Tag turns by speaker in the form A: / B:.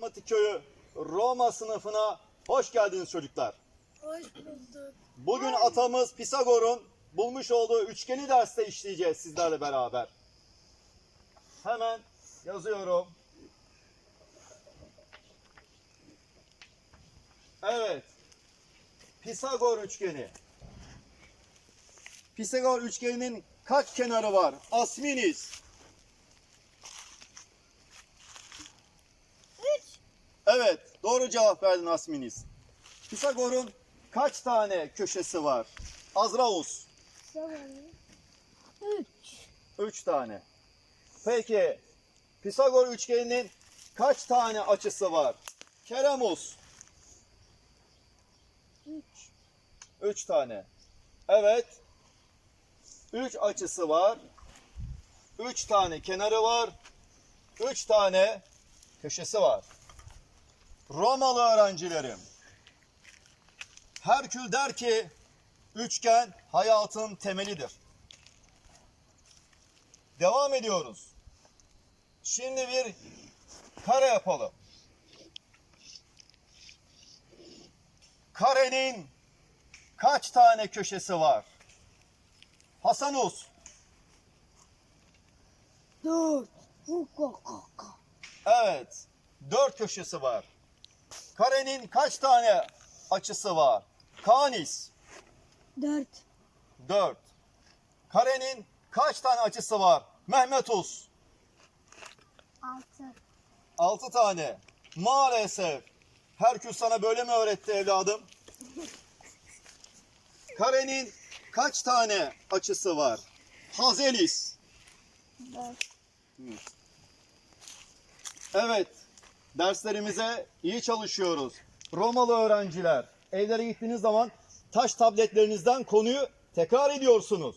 A: Matematik Köyü Roma sınıfına hoş geldiniz çocuklar.
B: Hoş bulduk.
A: Bugün atamız Pisagor'un bulmuş olduğu üçgeni derste işleyeceğiz sizlerle beraber. Hemen yazıyorum. Evet. Pisagor üçgeni. Pisagor üçgeninin kaç kenarı var? Asminiz.
B: Üç.
A: Evet, doğru cevap verdin Asminis. Pisagor'un kaç tane köşesi var? Azraus.
B: Üç.
A: Üç tane. Peki, Pisagor üçgeninin kaç tane açısı var? Keramus.
B: Üç.
A: Üç tane. Evet. Üç açısı var. Üç tane kenarı var. Üç tane köşesi var. Romalı öğrencilerim. Herkül der ki üçgen hayatın temelidir. Devam ediyoruz. Şimdi bir kare yapalım. Karenin kaç tane köşesi var? Hasanus.
B: Dört. Hukukaka.
A: Evet. Dört köşesi var. Karenin kaç tane açısı var? Kanis.
B: Dört.
A: Dört. Karenin kaç tane açısı var? Mehmetus.
B: Altı.
A: Altı tane. Maalesef. Herkül sana böyle mi öğretti evladım? Karenin kaç tane açısı var? Hazelis.
B: Dört.
A: Evet, derslerimize iyi çalışıyoruz. Romalı öğrenciler, evlere gittiğiniz zaman taş tabletlerinizden konuyu tekrar ediyorsunuz.